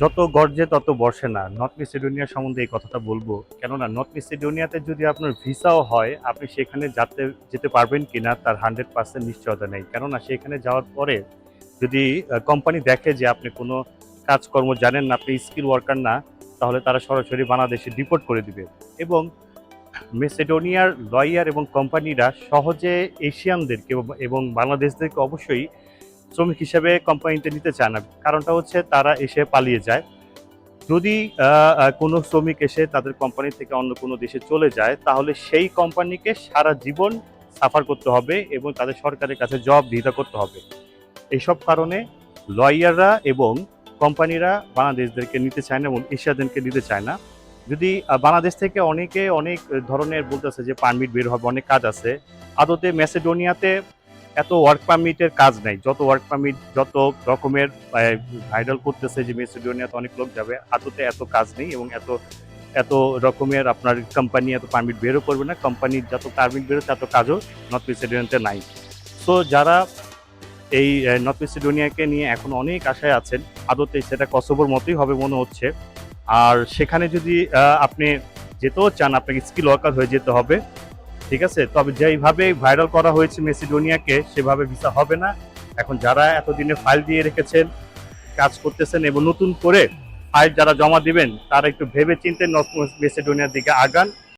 যত গর্জে তত বর্ষে না। নর্থ মেসিডোনিয়া সম্বন্ধে এই কথাটা বলব। কেননা নর্থ মেসিডোনিয়াতে যদি আপনার ভিসাও হয়, আপনি সেখানে যাতে, যেতে পারবেন কিনা তার হান্ড্রেড পার্সেন্ট নিশ্চয়তা নেই। কেননা, সেখানে যাওয়ার পরে যদি কোম্পানি দেখে যে আপনি কোনো কাজকর্ম জানেন না, আপনি স্কিল ওয়ার্কার না, তাহলে তারা সরাসরি বাংলাদেশে ডিপোর্ট করে দিবে। এবং মেসিডোনিয়ার লয়ার এবং কোম্পানিরা সহজে এশিয়ানদেরকে এবং বাংলাদেশদেরকে অবশ্যই শ্রমিক হিসেবে কোম্পানিতে নিতে চায় না। কারণটা হচ্ছে তারা এসে পালিয়ে যায়। যদি কোনো শ্রমিক এসে তাদের কোম্পানি থেকে অন্য কোনো দেশে চলে যায়, তাহলে সেই কোম্পানিকে সারা জীবন সাফার করতে হবে এবং তাদের সরকারের কাছে জব দিতে করতে হবে। এইসব কারণে লয়াররা এবং কোম্পানিরা বাংলাদেশদেরকে নিতে চায় না এবং এশিয়াদেরকে নিতে চায় না। যদি বাংলাদেশ থেকে অনেকে অনেক ধরনের বলতেছে যে পারমিট বের হবে, অনেক কাজ আছে। আদতে ম্যাসেডোনিয়াতে এত ওয়ার্ক পারমিটের কাজ নাই। যত ওয়ার্ক পারমিট যত রকমের ভাইরাল করতেছে যে মেসিডোনিয়াতে অনেক লোক যাবে আদতে এত কাজ নেই এবং এত এত রকমের আপনার কোম্পানি এত পারমিট বেরও করবে না। কোম্পানির যত পারমিট বেরোচ্ছে এত কাজও নর্থ মেসিডোনিয়াতে নাই। সো যারা এই নর্থ মেসিডোনিয়াকে নিয়ে এখন অনেক আশায় আছেন, আদতে সেটা কসোবোর মতোই হবে মনে হচ্ছে। আর সেখানে যদি আপনি যেতেও চান, আপনাকে স্কিল ওয়ার্কার হয়ে যেতে হবে। ঠিক আছে? তবে যেইভাবে ভাইরাল করা হয়েছে মেসিডোনিয়াকে, সেভাবে ভিসা হবে না। এখন যারা এতদিনে ফাইল দিয়ে রেখেছেন, কাজ করতেছেন এবং নতুন করে ফাইল যারা জমা দিবেন, তারা একটু ভেবে চিন্তে মেসিডোনিয়ার দিকে আগান।